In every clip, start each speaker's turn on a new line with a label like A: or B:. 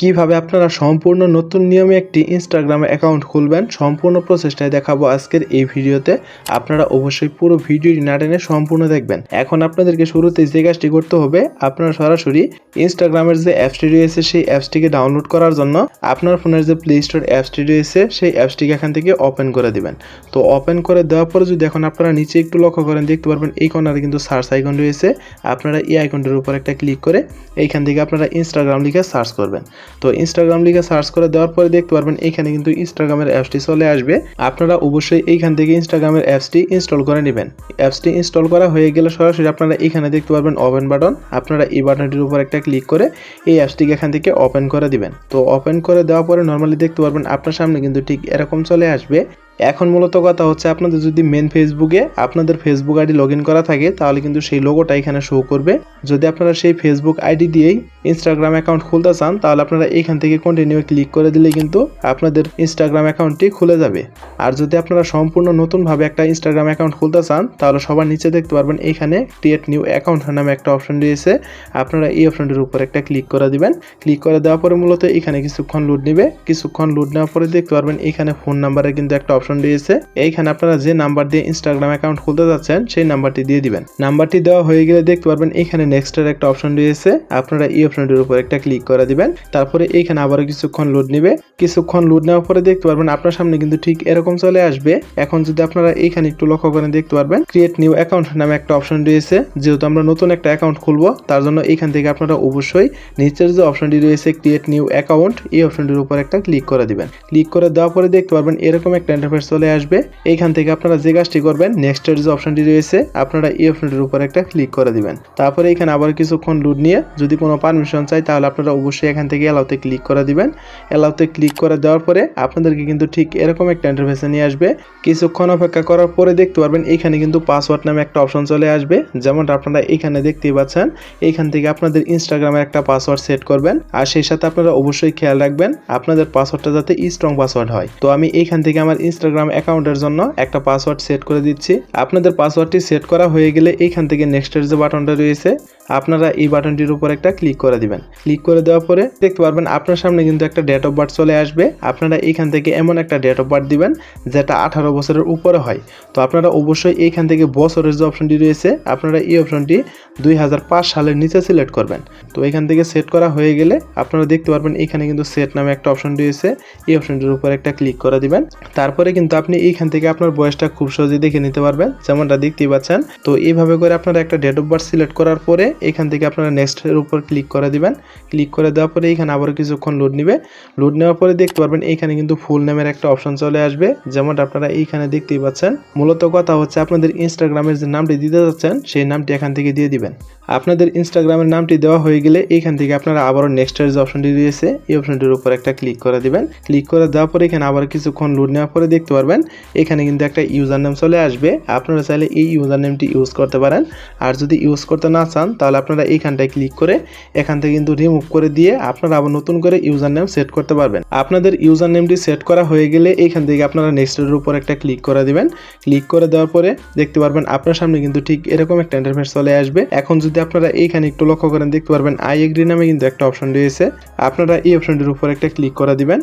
A: কীভাবে আপনারা সম্পূর্ণ নতুন নিয়মে একটি ইনস্টাগ্রাম অ্যাকাউন্ট খুলবেন, সম্পূর্ণ প্রচেষ্টায় দেখাবো আজকের এই ভিডিওতে। আপনারা অবশ্যই পুরো ভিডিওটি না টেনে সম্পূর্ণ দেখবেন। এখন আপনাদেরকে শুরুতে যে কাজটি করতে হবে, আপনারা সরাসরি ইনস্টাগ্রামের যে অ্যাপসটি রয়েছে, সেই অ্যাপসটিকে ডাউনলোড করার জন্য আপনার ফোনের যে প্লে স্টোর অ্যাপসটি রয়েছে, সেই অ্যাপসটিকে এখান থেকে ওপেন করে দিবেন। তো ওপেন করে দেওয়ার পরে যদি এখন আপনারা নিচে একটু লক্ষ্য করেন, দেখতে পারবেন এই কর্নারে কিন্তু সার্চ আইকন রয়েছে। আপনারা এই আইকনটির উপর একটা ক্লিক করে এইখান থেকে আপনারা ইনস্টাগ্রাম লিখে সার্চ করবেন। তো ইনস্টাগ্রাম লিখে সার্চ করে দেওয়ার পরে দেখতে পারবেন এখানে কিন্তু ইনস্টাগ্রামের অ্যাপসটি চলে আসবে। আপনারা অবশ্যই এইখান থেকে ইনস্টাগ্রামের অ্যাপসটি ইনস্টল করে নেবেন। অ্যাপসটি ইনস্টল করা হয়ে গেলে সরাসরি আপনারা এখানে দেখতে পারবেন ওপেন বাটন আপনারা এই বাটনটির উপর একটা ক্লিক করে এই অ্যাপসটিকে এখান থেকে ওপেন করে দিবেন। তো ওপেন করে দেওয়ার পরে নর্মালি দেখতে পারবেন আপনার সামনে কিন্তু ঠিক এরকম চলে আসবে। এখন মূলত কথা হচ্ছে আপনাদের যদি মেন ফেসবুকে আপনাদের ফেসবুক আইডি লগ করা থাকে, তাহলে কিন্তু সেই লোগোটা এখানে শো করবে। যদি আপনারা সেই ফেসবুক আইডি দিয়েই ইনস্টাগ্রাম অ্যাকাউন্ট খুলতে চান, তাহলে আপনারা এখান থেকে কন্টিনিউ ক্লিক করে দিলে কিন্তু আপনাদের ইনস্টাগ্রাম অ্যাকাউন্টটি খুলে যাবে। আর যদি আপনারা সম্পূর্ণ নতুনভাবে একটা ইনস্টাগ্রাম অ্যাকাউন্ট খুলতে চান, তাহলে সবার নিচে দেখতে পারবেন, এখানে ক্রিয়েট নিউ অ্যাকাউন্ট নামে একটা অপশন রয়েছে। আপনারা এই অপশনটির উপর একটা ক্লিক করে দিবেন। ক্লিক করে দেওয়ার পরে মূলত এখানে কিছুক্ষণ লোড নেবে। কিছুক্ষণ লোড নেওয়ার পরে দেখতে পারবেন, এখানে ফোন নাম্বারের কিন্তু একটা অপশন রয়েছে এইখানে আপনারা যে নাম্বার দিয়ে ইনস্টাগ্রাম অ্যাকাউন্ট খুলতে যাচ্ছেন, সেই নাম্বারটি দিয়ে দিবেন। নাম্বারটি দেওয়া হয়ে গেলে দেখতে পারবেন এখানে নেক্সটের একটা অপশন রয়েছে। আপনারা এই অপশনটির উপর একটা ক্লিক করে দিবেন। তারপরে এইখানে আবারও কিছুক্ষণ লোড নেবে। কিছুক্ষণ লোড নেওয়ার পরে দেখতে পারবেন আপনার সামনে কিন্তু ঠিক এরকম চলে আসবে। এখন যদি আপনারা এইখানে একটু লক্ষ্য করেন, দেখতে পারবেন ক্রিয়েট নিউ অ্যাকাউন্ট নামে একটা অপশন রয়েছে। যেহেতু আমরা নতুন একটা অ্যাকাউন্ট খুলবো, তার জন্য এইখান থেকে আপনারা অবশ্যই নিচের যে অপশনটি রয়েছে ক্রিয়েট নিউ অ্যাকাউন্ট এই অপশনটির উপর একটা ক্লিক করে দিবেন। ক্লিক করে দেওয়ার পরে দেখতে পারবেন এরকম একটা চলে আসবে। এইখান থেকে আপনারা যে কাজটি করবেন নেক্সটের যে অপশনটি রয়েছে, আপনারা এই অপশনটির উপর একটা ক্লিক করে দিবেন। তারপরে এখানে আবার কিছুক্ষণ লুড নিয়ে যদি কোনো পারমিশন চাই, তাহলে আপনারা অবশ্যই এখান থেকে অ্যালাউতে ক্লিক করে দিবেন। অ্যালাউতে ক্লিক করে দেওয়ার পরে আপনাদেরকে কিন্তু ঠিক এরকম একটা ইন্টারফেসে নিয়ে আসবে। কিছুক্ষণ অপেক্ষা করার পরে দেখতে পারবেন এখানে কিন্তু পাসওয়ার্ড নামে একটা অপশন চলে আসবে। যেমনটা আপনারা এখানে দেখতেই পাচ্ছেন এইখান থেকে আপনাদের ইনস্টাগ্রামের একটা পাসওয়ার্ড সেট করবেন। আর সেই সাথে আপনারা অবশ্যই খেয়াল রাখবেন, আপনাদের পাসওয়ার্ডটা যাতে স্ট্রং পাসওয়ার্ড হয়। তো আমি এইখান থেকে আমার ইনস্টাগ্রাম অ্যাকাউন্টের জন্য একটা পাসওয়ার্ড সেট করে দিচ্ছি। আপনাদের পাসওয়ার্ডটি সেট করা হয়ে গেলে এইখান থেকে নেক্সটের যে বাটনটা রয়েছে, আপনারা এই বাটনটির উপর একটা ক্লিক করে দিবেন। ক্লিক করে দেওয়ার পরে দেখতে পারবেন আপনার সামনে কিন্তু একটা ডেট অফ বার্থ চলে আসবে। আপনারা এইখান থেকে এমন একটা ডেট অফ বার্থ দিবেন, যেটা আঠারো বছরের উপরে হয়। তো আপনারা অবশ্যই এইখান থেকে বছরের যে অপশনটি রয়েছে, আপনারা এই অপশনটি দুই হাজার পাঁচ সালের নিচে সিলেক্ট করবেন। তো এখান থেকে সেট করা হয়ে গেলে আপনারা দেখতে পারবেন এখানে কিন্তু সেট নামে একটা অপশন রয়েছে। এই অপশনটির উপর একটা ক্লিক করে দিবেন। তারপরে কিন্তু আপনি এইখান থেকে আপনার বয়সটা খুব সহজেই দেখে নিতে পারবেন, যেমনটা দেখতেই পাচ্ছেন। তো এইভাবে করে আপনারা একটা ডেট অফ বার্থ সিলেক্ট করার পরে এখান থেকে আপনারা নেক্সটের উপর ক্লিক করে দিবেন। ক্লিক করে দেওয়ার পরে এখানে আবারও কিছুক্ষণ লোড নেবে। লোড নেওয়ার পরে দেখতে পারবেন এইখানে কিন্তু ফুল নেমের একটা অপশন চলে আসবে, যেমনটা আপনারা এইখানে দেখতেই পাচ্ছেন। মূলত কথা হচ্ছে আপনাদের ইনস্টাগ্রামের যে নামটি দিতে যাচ্ছেন, সেই নামটি এখান থেকে দিয়ে দিবেন। আপনাদের ইনস্টাগ্রামের নামটি দেওয়া হয়ে গেলে এইখান থেকে আপনারা আবারও নেক্সটের যে অপশনটি রয়েছে, এই অপশনটির উপর একটা ক্লিক করে দিবেন। ক্লিক করে দেওয়ার পরে এখানে আবার কিছুক্ষণ লোড নেওয়ার পরে দেখতে পারবেন। এখানে কিন্তু একটা ইউজার নেম চলে আসবে। আপনারা চাইলে এই ইউজার নেমটি ইউজ করতে পারেন। আর যদি ইউজ করতে না চান, তাহলে আপনারা এইখানটায় ক্লিক করে এখান থেকে কিন্তু রিমুভ করে দিয়ে আপনারা আবার নতুন করে ইউজার নেম সেট করতে পারবেন। আপনাদের ইউজার নেমটি সেট করা হয়ে গেলে এইখান থেকে আপনারা নেক্সটের উপর একটা ক্লিক করে দিবেন। ক্লিক করে দেওয়ার পরে দেখতে পারবেন আপনার সামনে কিন্তু ঠিক এরকম একটা ইন্টারফেস চলে আসবে। এখন যদি আপনারা এইখানে একটু লক্ষ্য করেন, দেখতে পারবেন আই এগ্রি নামে কিন্তু একটা অপশন রয়েছে। আপনারা এই অপশনটির উপর একটা ক্লিক করে দিবেন।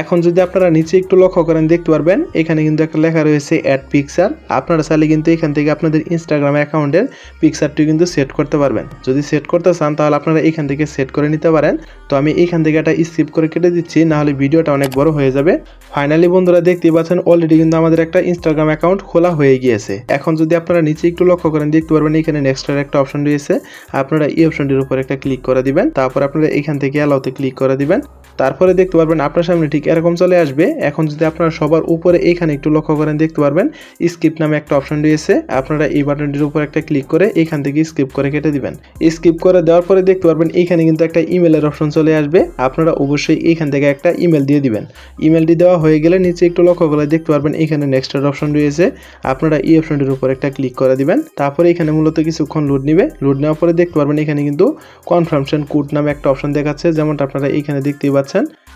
A: এখন যদি আপনারা নিচে একটু লক্ষ্য করেন, দেখতে পারবেন এখানে কিন্তু একটা লেখা রয়েছে অ্যাড পিকচার আপনারা চাইলে কিন্তু এখান থেকে আপনাদের ইনস্টাগ্রাম অ্যাকাউন্টের পিকচারটি কিন্তু সেট করতে পারবেন। যদি সেট করতে চান, তাহলে আপনারা এখান থেকে সেট করে নিতে পারেন। তো আমি এখান থেকে একটা স্কিপ করে কেটে দিচ্ছি, নাহলে ভিডিওটা অনেক বড় হয়ে যাবে। ফাইনালি বন্ধুরা দেখতে পাচ্ছেন অলরেডি কিন্তু আমাদের একটা ইনস্টাগ্রাম অ্যাকাউন্ট খোলা হয়ে গিয়েছে। এখন যদি আপনারা নিচে একটু লক্ষ্য করেন, দেখতে পারবেন এখানে নেক্সটের একটা অপশন রয়েছে। আপনারা এই অপশনটির উপর একটা ক্লিক করে দিবেন। তারপর আপনারা এখান থেকে অ্যালাউতে ক্লিক করে দিবেন। তারপরে দেখতে পারবেন আপনার সামনে ঠিক এরকম চলে আসবে। এখন যদি আপনারা সবার উপরে এখানে একটু লক্ষ্য করেন, দেখতে পারবেন স্কিপ নামে একটা অপশন রয়েছে। আপনারা এই বাটনটির উপর একটা ক্লিক করে এখান থেকে স্কিপ করে কেটে দিবেন। স্কিপ করে দেওয়ার পরে দেখতে পারবেন এখানে কিন্তু একটা ইমেলের অপশন চলে আসবে। আপনারা অবশ্যই এখান থেকে একটা ইমেল দিয়ে দিবেন। ইমেলটি দেওয়া হয়ে গেলে নিচে একটু লক্ষ্য করে দেখতে পারবেন এখানে নেক্সটের অপশন রয়েছে। আপনারা এই অপশনটির উপর একটা ক্লিক করে দিবেন। তারপরে এখানে মূলত কিছুক্ষণ লোড নিবে। লোড নেওয়ার পরে দেখতে পারবেন এখানে কিন্তু কনফার্মেশন কোড নামে একটা অপশন দেখাচ্ছে। যেমনটা আপনারা এখানে দেখতেই পাচ্ছেন।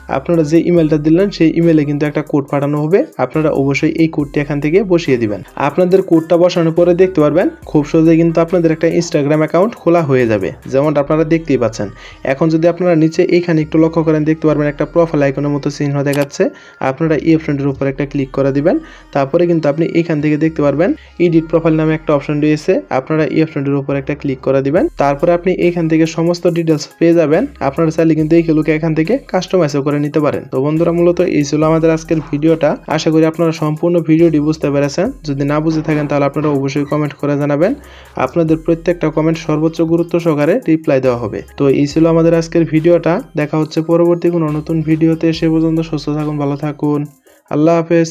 A: আপনারা যে ইমেলটা দিলেন, সেই ইমেলে কিন্তু একটা কোড পাঠানো হবে। আপনারা অবশ্যই এই কোডটি এখান থেকে বসিয়ে দিবেন। আপনাদের কোডটা বসানোর পরে দেখতে পারবেন, খুব সহজে কিন্তু আপনাদের একটা ইনস্টাগ্রাম অ্যাকাউন্ট খোলা হয়ে যাবে। যেমনটা আপনারা দেখতেই পাচ্ছেন। এখন যদি আপনারা নিচে এইখানে একটু লক্ষ্য করেন, দেখতে পারবেন একটা প্রোফাইল আইকনের মতো চিহ্ন দেখাচ্ছে। আপনারা এই অপশনটির উপর একটা ক্লিক করে দিবেন। তারপরে কিন্তু আপনি এখান থেকে দেখতে পারবেন এডিট প্রোফাইল নামে একটা অপশন রয়েছে। আপনারা এই অপশনটির উপর একটা ক্লিক করে দিবেন। তারপরে আপনি এখান থেকে সমস্ত ডিটেলস পেয়ে যাবেন। আপনারা চাইলে কিন্তু এই খেলুকে এখান থেকে কাস্টমাইজও করে নিতে পারেন। তো বন্ধুরা, মূলত এই ছিল আমাদের আজকের ভিডিওটা। আশা করি আপনারা সম্পূর্ণ ভিডিওটি বুঝতে পেরেছেন। যদি না বুঝে থাকেন, তাহলে আপনারা অবশ্যই কমেন্ট করে জানাবেন। আপনাদের প্রত্যেকটা কমেন্ট সর্বোচ্চ গুরুত্ব সহকারে রিপ্লাই দেওয়া হবে। তো এই ছিল আমাদের আজকের ভিডিওটা। দেখা হচ্ছে পরবর্তী কোনো নতুন ভিডিওতে। সে পর্যন্ত সুস্থ থাকুন, ভালো থাকুন। আল্লাহ হাফেজ।